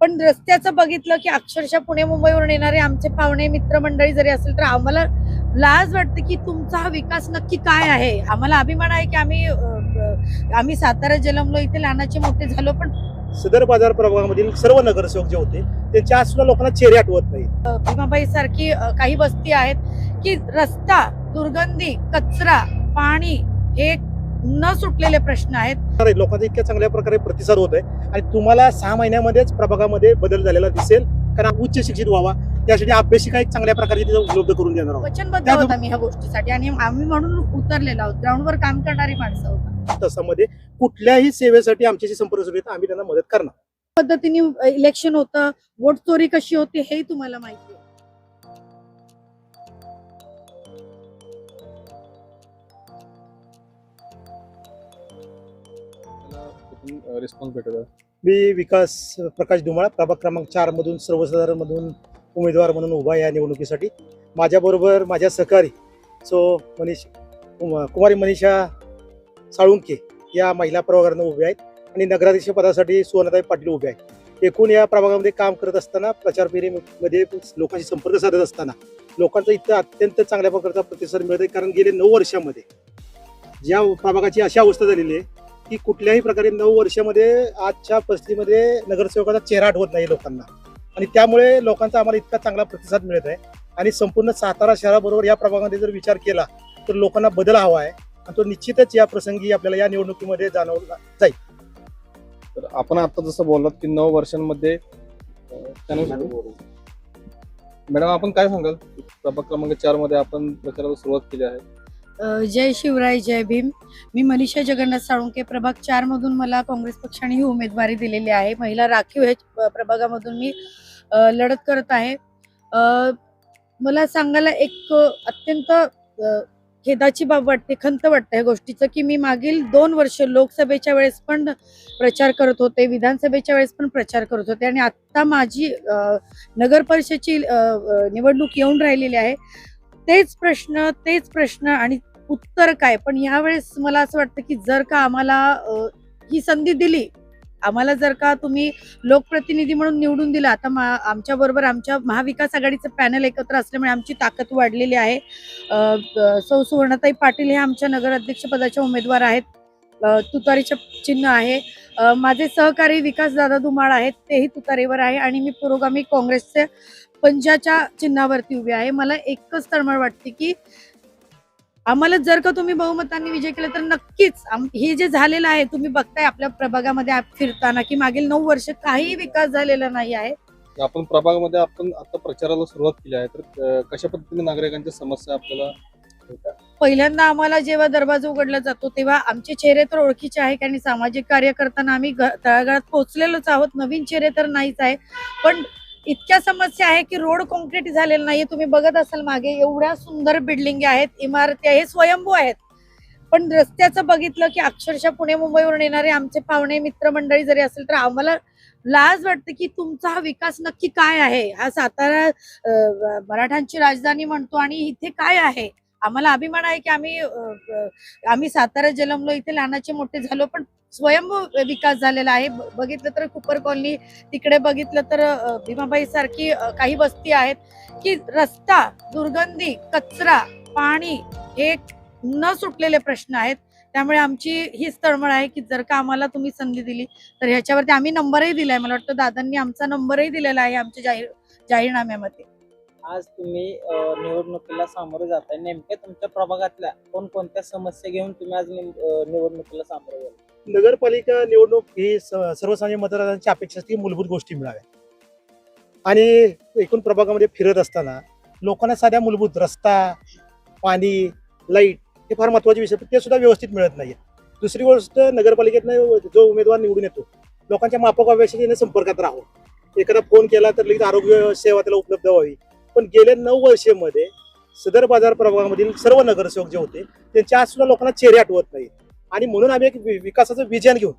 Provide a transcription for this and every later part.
पण रस्त्याचं बघितलं की अक्षरशः पुणे मुंबईवरून येणारे आमचे पाहुणे मित्रमंडळी जरी असेल तर आम्हाला लाज वाटते की तुमचा हा विकास नक्की काय आहे? आम्हाला अभिमान आहे की आम्ही आम्ही सातारा जन्मलो इथे लहानाचे मोठे झालो पण सदर बाजार प्रभागामधील सर्व नगरसेवक जे होते त्यांच्या आज सुद्धा लोकांना चेहरे आठवत नाही भीमाबाई सारखी काही वस्ती आहेत की रस्ता दुर्गंधी कचरा पाणी हे न सुटलेले प्रश्न आहेत. लोकांचा इतक्या चांगल्या प्रकारे प्रतिसाद होत आहे आणि तुम्हाला सहा महिन्यामध्येच प्रभागामध्ये बदल झालेला दिसेल. कारण उच्च शिक्षित व्हावा. त्यासाठी अभ्यासिका एक चांगल्या प्रकारे तिथे उपलब्ध करून देणार आहोत. वचनबद्ध त्या- होता मी ह्या गोष्टीसाठी आणि आम्ही म्हणून उतरलेलो आहोत. ग्राउंडवर काम करणारी माणसं होता. तसामध्ये कुठल्याही सेवेसाठी आमच्याशी संपर्क सुरू आम्ही त्यांना मदत करणार. पद्धतीने इलेक्शन होतं वोट चोरी कशी होती हेही तुम्हाला माहिती आहे रिस्पॉन्स भेटत आहे. मी विकास प्रकाश धुमाळ प्रभाग क्रमांक चार मधून उमेदवार म्हणून उभा आहे या निवडणुकीसाठी. माझ्याबरोबर माझ्या सहकारी सो मनीष कुमारी मनीषा साळुंके या महिला प्रभागानं उभ्या आहेत आणि नगराध्यक्ष पदासाठी सुवर्णताई पाटील उभे आहेत. एकूण या प्रभागामध्ये काम करत असताना प्रचार फेरीमध्ये लोकांशी संपर्क साधत असताना लोकांचा इथं अत्यंत चांगल्या प्रकारचा प्रतिसाद मिळत आहे कारण गेले नऊ वर्षामध्ये ज्या प्रभागाची अशी अवस्था झालेली आहे की कुठल्याही प्रकारे नऊ वर्षामध्ये आजच्या परिस्थितीमध्ये नगरसेवकाचा चेहरा आठवत नाही लोकांना. आणि त्यामुळे लोकांचा आम्हाला इतका चांगला प्रतिसाद मिळत आहे. आणि संपूर्ण सातारा शहराबरोबर या प्रभागामध्ये जर विचार केला तर लोकांना बदल हवा आहे. आणि तो निश्चितच या प्रसंगी आपल्याला या निवडणुकीमध्ये जाणवला जाईल. तर आपण आता जसं बोललात की नऊ वर्षांमध्ये मॅडम आपण काय सांगाल? प्रभाग क्रमांक चारमध्ये आपण प्रचाराला सुरुवात केली आहे. जय शिवराय जय भीम. मी मनीषा जगन्नाथ साळुंके प्रभाग चार मधून मला काँग्रेस पक्षाने ही उमेदवारी दिलेली आहे. महिला राखीव हे प्रभागामधून मी लढत करत आहे. मला सांगायला एक अत्यंत खेदाची बाब वाटते खंत वाटते या गोष्टीचं की मी मागील दोन वर्ष लोकसभेच्या वेळेस पण प्रचार करत होते विधानसभेच्या वेळेस पण प्रचार करत होते आणि आता माझी नगर परिषदची निवडणूक येऊन राहिलेली आहे. तेच प्रश्न तेच प्रश्न आणि उत्तर काय? पण यावेळेस मला असं वाटतं की जर का आम्हाला ही संधी दिली आम्हाला जर का तुम्ही लोकप्रतिनिधी म्हणून निवडून दिला आता आमच्या बरोबर आमच्या महाविकास आघाडीचं पॅनल एकत्र असल्यामुळे आमची ताकद वाढलेली आहे. सौ सुवर्णताई पाटील हे आमच्या नगर उमेदवार आहेत. तुतारीचे चिन्ह आहे. माझे सहकारी विकास दादा धुमाळ आहेत तेही तुतारीवर आहे आणि मी पुरोगामी काँग्रेसचे पंजाच्या चिन्हावरती उभी आहे. मला एकच तळमळ वाटते की आम्हाला जर का तुम्ही बहुमतांनी विजय केला तर नक्कीच हे जे झालेलं आहे तुम्ही बघताय आपल्या प्रभागामध्ये फिरताना की मागील नऊ वर्ष काही विकास झालेला नाही आहे. आपण प्रभागामध्ये आपण आता प्रचाराला सुरुवात केली आहे तर कशा पद्धतीने नागरिकांच्या समस्या आपल्याला? पहिल्यांदा आम्हाला जेव्हा दरवाजा उघडला जातो तेव्हा आमचे चेहरे तर ओळखीचे आहे कारण सामाजिक कार्य करताना आम्ही तळागाळात पोहोचलेलोच आहोत. नवीन चेहरे तर नाहीच आहे. पण इतक्या समस्या आहे की रोड कॉन्क्रीट झालेला नाहीये. तुम्ही बघत असाल मागे एवढ्या सुंदर बिल्डिंग आहेत इमारती आहे हे स्वयंभू आहेत. पण रस्त्याचं बघितलं की अक्षरशः पुणे मुंबईवरून येणारे आमचे पाहुणे मित्रमंडळी जरी असेल तर आम्हाला लाज वाटते की तुमचा हा विकास नक्की काय आहे? हा सातारा मराठ्यांची राजधानी म्हणतो आणि इथे काय आहे? आम्हाला अभिमान आहे की आम्ही आम्ही सातारा जन्मलो इथे लहानाचे मोठे झालो पण स्वयंभू विकास झालेला आहे. ब- बघितलं तर कुपर कॉलनी तिकडे बघितलं तर भीमाबाई सारखी काही वस्ती आहेत की रस्ता दुर्गंधी कचरा पाणी हे न सुटलेले प्रश्न आहेत. त्यामुळे आमची हीच तळमळ आहे की जर का आम्हाला तुम्ही संधी दिली तर ह्याच्यावरती आम्ही नंबरही दिलाय. मला वाटतं दादांनी आमचा नंबरही दिलेला आहे आमच्या जाहीर जाहीरनाम्यामध्ये. आज तुम्ही निवडणुकीला सामोरे जाताय. नेमक्या तुमच्या प्रभागातल्या कोणकोणत्या समस्या घेऊन तुम्ही आज निवडणुकीला सामोरे गेला नगरपालिका निवडणूक ही स- सर्वसामान्य मतदारांची अपेक्षा असते की मूलभूत गोष्टी मिळाव्या आणि एकूण प्रभागामध्ये फिरत असताना लोकांना साध्या मूलभूत रस्ता पाणी लाइट हे फार महत्त्वाचे विषय आहेत. ते सुद्धा व्यवस्थित मिळत नाही दुसरी गोष्ट नगरपालिकेतनं जो उमेदवार निवडून येतो लोकांच्या मापकाव्याशी संपर्कात राहावं. एखादा फोन केला तर लगेच आरोग्य सेवा त्याला उपलब्ध व्हावी. पण गेल्या नऊ वर्षेमध्ये सदर बाजार प्रभागामधील सर्व नगरसेवक जे होते त्यांच्या आज सुद्धा लोकांना चेहरे आठवत नाही आणि म्हणून आम्ही एक विकासाचं विजन घेऊन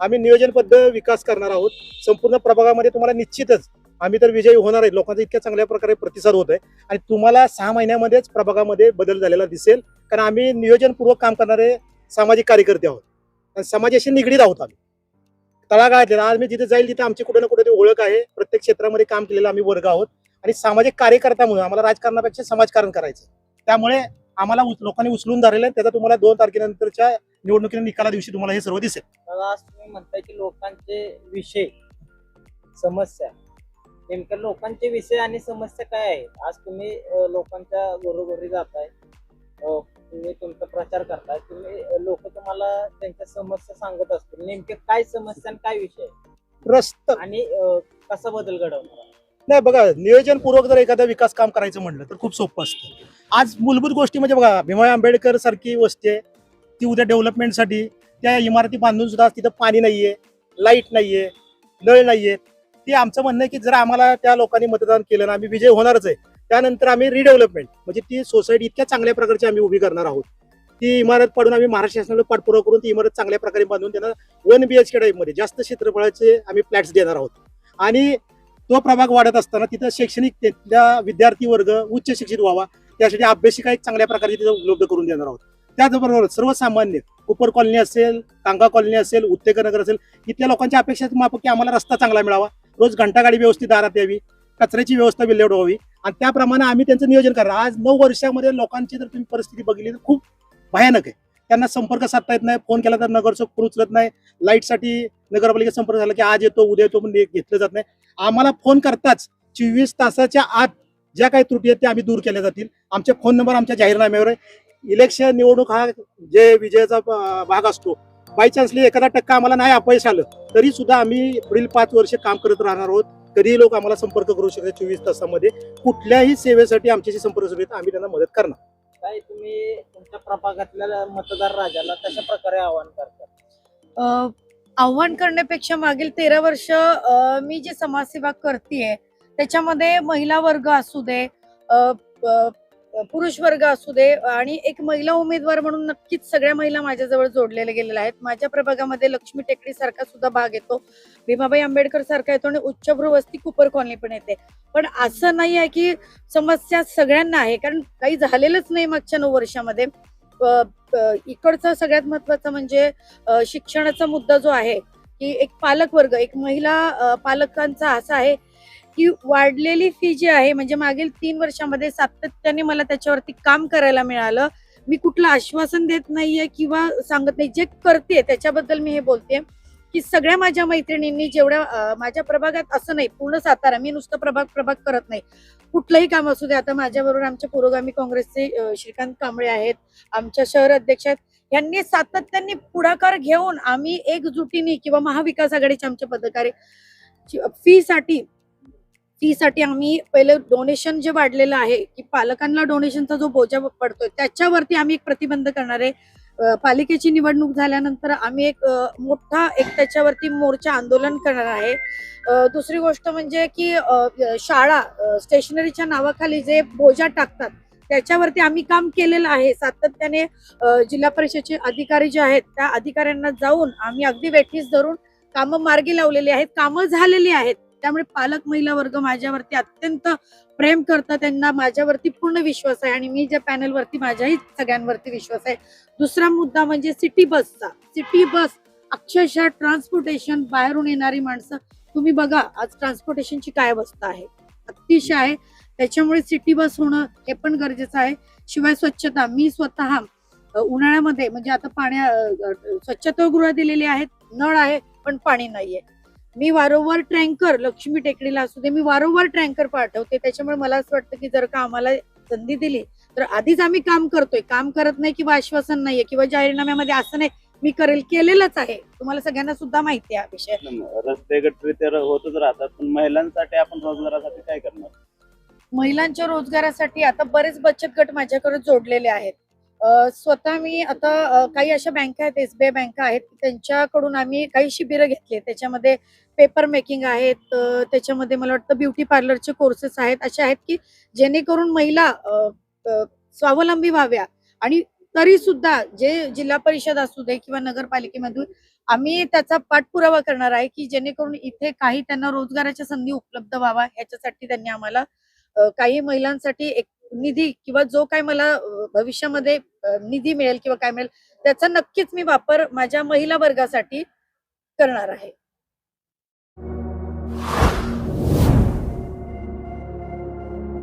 आम्ही नियोजनबद्ध विकास करणार आहोत. संपूर्ण प्रभागामध्ये तुम्हाला निश्चितच आम्ही तर विजयी होणार आहे. लोकांचा इतक्या चांगल्या प्रकारे प्रतिसाद होत आहे आणि तुम्हाला सहा महिन्यामध्येच प्रभागामध्ये बदल झालेला दिसेल. कारण आम्ही नियोजनपूर्वक काम करणारे सामाजिक कार्यकर्ते आहोत. आणि समाजाशी निगडीत आहोत आम्ही. तळागाळातले आज मी जिथे जाईल तिथे आमची कुठे ना कुठे ओळख आहे. प्रत्येक क्षेत्रामध्ये काम केलेलं आम्ही वर्ग आहोत. आणि सामाजिक कार्यकर्ता म्हणून आम्हाला राजकारणापेक्षा समाजकारण करायचं त्यामुळे आम्हाला उच- लोकांनी उचलून धरलेलं आहे. त्याचा तुम्हाला दोन तारखेनंतरच्या निवडणुकीच्या निकाला दिवशी तुम्हाला हे सर्व दिसेल. आज तुम्ही म्हणताय की लोकांचे विषय समस्या. नेमक्या लोकांचे विषय आणि समस्या काय आहेत? आज तुम्ही अ, लोकांच्या घरोघरी जाताय अ, तुम्ही तुमचा प्रचार करताय तुम्ही लोक तुम्हाला त्यांच्या समस्या सांगत असतील. नेमके काय समस्या आणि काय विषय आहेत? रस्त. आणि अ, कसा बदल घडवणार? नाही बघा नियोजनपूर्वक जर एखादा विकास काम करायचं म्हटलं तर खूप सोपं असतं. आज मूलभूत गोष्टी म्हणजे बघा भीमराव आंबेडकर सारखी वस्ती आहे. ती उद्या डेव्हलपमेंटसाठी त्या इमारती बांधून सुद्धा तिथं पाणी नाहीये लाइट नाहीये नळ नाहीये. ते आमचं म्हणणं आहे की जर आम्हाला त्या लोकांनी मतदान केलं ना आम्ही विजय होणारच आहे. त्यानंतर आम्ही रिडेव्हलपमेंट म्हणजे ती सोसायटी इतक्या चांगल्या प्रकारची आम्ही उभी करणार आहोत. ती इमारत पडून आम्ही महाराष्ट्र शासनाला पाठपुरावा करून ती इमारत चांगल्या प्रकारे बांधून त्यांना वन बी एच के टाईपमध्ये जास्त क्षेत्रफळाचे आम्ही फ्लॅट्स देणार आहोत. आणि तो प्रभाग वाढत असताना तिथं शैक्षणिक तिथल्या विद्यार्थी वर्ग उच्च शिक्षित व्हावा त्यासाठी अभ्यासिका एक चांगल्या प्रकारे तिथं उपलब्ध करून देणार आहोत. त्याचबरोबर सर्वसामान्य कुपर कॉलनी असेल कांगा कॉलनी असेल उत्तेकनगर असेल इथल्या लोकांच्या अपेक्षा माफक की आम्हाला रस्ता चांगला मिळावा. रोज घंटागाडी व्यवस्थित दारात यावी कचऱ्याची व्यवस्था विल्हेवाट व्हावी. आणि त्याप्रमाणे आम्ही त्यांचं नियोजन करणार. आज नऊ वर्षामध्ये लोकांची जर तुम्ही परिस्थिती बघितली तर खूप भयानक आहे. त्यांना संपर्क साधता येत नाही. फोन केला तर नगरसेवक फोन उचलत नाही. लाईटसाठी नगरपालिकेत संपर्क झाला की आज येतो उद्या येतो पण घेतलं जात नाही. आम्हाला फोन करताच चोवीस तासाच्या आत ज्या काही त्रुटी आहेत त्या आम्ही दूर केल्या जातील. आमचे फोन नंबर आमच्या जाहीरनाम्यावर आहे. इलेक्शन निवडणूक हा जे विजयाचा भाग असतो बाय चान्सली एखादा टक्का आम्हाला नाही अपयश आलं तरी सुद्धा आम्ही पुढील पाच वर्ष काम करत राहणार आहोत. कधीही लोक आम्हाला संपर्क करू शकतात चोवीस तासामध्ये. कुठल्याही सेवेसाठी आमच्याशी संपर्क शकतात आम्ही त्यांना मदत करणार. काय तुम्ही तुमच्या प्रभागातल्या मतदार राजाला कशा प्रकारे आवाहन करता? अ, आव्हान करण्यापेक्षा मागील तेरा वर्ष मी जे समाजसेवा करतेय त्याच्यामध्ये महिला वर्ग असू दे पुरुष वर्ग असू दे आणि एक महिला उमेदवार म्हणून नक्कीच सगळ्या महिला माझ्याजवळ जोडलेल्या गेलेल्या आहेत. माझ्या प्रभागामध्ये लक्ष्मी टेकडी सारखा सुद्धा भाग येतो. भीमाबाई आंबेडकर सारखा येतो आणि उच्चभ्रू वस्ती कुपर कॉलनी पण येते. पण असं नाही आहे की समस्या सगळ्यांना आहे कारण काही झालेलंच नाही मागच्या नऊ वर्षामध्ये. इकडचा सगळ्यात महत्वाचं म्हणजे शिक्षणाचा मुद्दा जो आहे की एक पालक वर्ग एक महिला पालकांचा असा आहे की वाढलेली फी जी आहे म्हणजे मागील तीन वर्षामध्ये सातत्याने मला त्याच्यावरती काम करायला मिळालं. मी कुठलं आश्वासन देत नाहीये किंवा सांगत नाही. जे करते त्याच्याबद्दल मी हे बोलते की सगळ्या माझ्या मैत्रिणींनी जेवढ्या माझ्या प्रभागात असं नाही पूर्ण सातारा मी नुसतं प्रभाग प्रभाग करत नाही. कुठलंही काम असू दे आता माझ्याबरोबर आमच्या पुरोगामी काँग्रेसचे श्रीकांत कांबळे आहेत आमच्या शहर अध्यक्ष आहेत. यांनी सातत्याने पुढाकार घेऊन आम्ही एकजुटीने किंवा महाविकास आघाडीचे आमचे पदाधिकारी फी फीसाठी साठी आम्ही पहिले डोनेशन जे वाढलेलं आहे की पालकांना डोनेशनचा जो बोजा पडतोय त्याच्यावरती आम्ही एक प्रतिबंध करणार आहे. पालिकेची निवडणूक झाल्यानंतर आम्ही एक मोठा एक त्याच्यावरती मोर्चा आंदोलन करणार आहे. दुसरी गोष्ट म्हणजे की शाळा स्टेशनरीच्या नावाखाली जे बोजा टाकतात त्याच्यावरती आम्ही काम केलेलं आहे. सातत्याने जिल्हा परिषदचे अधिकारी जे आहेत त्या अधिकाऱ्यांना जाऊन आम्ही अगदी वेठीस धरून कामं मार्गी लावलेली आहेत कामं झालेली आहेत. त्यामुळे पालक महिला वर्ग माझ्यावरती अत्यंत प्रेम करतात. त्यांना माझ्यावरती पूर्ण विश्वास आहे आणि मी ज्या पॅनलवरती माझ्याही सगळ्यांवरती विश्वास आहे. दुसरा मुद्दा म्हणजे सिटी बसचा सिटी बस अक्षरशः ट्रान्सपोर्टेशन बाहेरून येणारी माणसं. तुम्ही बघा आज ट्रान्सपोर्टेशनची काय अवस्था आहे. अतिशय आहे. त्याच्यामुळे सिटी बस होणं हे पण गरजेचं आहे. शिवाय स्वच्छता. मी स्वतः उन्हाळ्यामध्ये म्हणजे आता पाण्या स्वच्छतागृह दिलेली आहेत. नळ आहे पण पाणी नाहीये. मी वारंवार ट्रँकर लक्ष्मी टेकडीला असू दे मी वारंवार ट्रँकर पाठवते. त्याच्यामुळे मला असं वाटतं की जर का आम्हाला संधी दिली तर आधीच आम्ही काम करतोय. काम करत नाही किंवा आश्वासन नाहीये किंवा जाहीरनाम्यामध्ये असं नाही. मी करेल केलेलंच आहे. तुम्हाला सगळ्यांना सुद्धा माहिती आहे हा विषय रस्ते गटरी तर होतच राहतात पण महिलांसाठी आपण रोजगारासाठी काय करणार? महिलांच्या रोजगारासाठी आता बरेच बचत गट माझ्याकडे जोडलेले आहेत. स्वतः मी आता काही अशा बँका आहेत एसबीआय बँका आहेत त्यांच्याकडून आम्ही काही शिबिरं घेतली त्याच्यामध्ये पेपर मेकिंग आहेत त्याच्यामध्ये मला वाटतं ब्युटी पार्लरचे कोर्सेस आहेत असे आहेत की जेणेकरून महिला स्वावलंबी व्हाव्या. आणि तरी सुद्धा जे जिल्हा परिषद असू दे किंवा नगरपालिकेमधून आम्ही त्याचा पाठपुरावा करणार आहे की जेणेकरून इथे काही त्यांना रोजगाराच्या संधी उपलब्ध व्हावा ह्याच्यासाठी त्यांनी आम्हाला काही महिलांसाठी एक निधी किंवा जो काय मला भविष्यामध्ये निधी मिळेल किंवा काय मिळेल त्याचा नक्कीच मी वापर माझ्या महिला वर्गासाठी करणार आहे.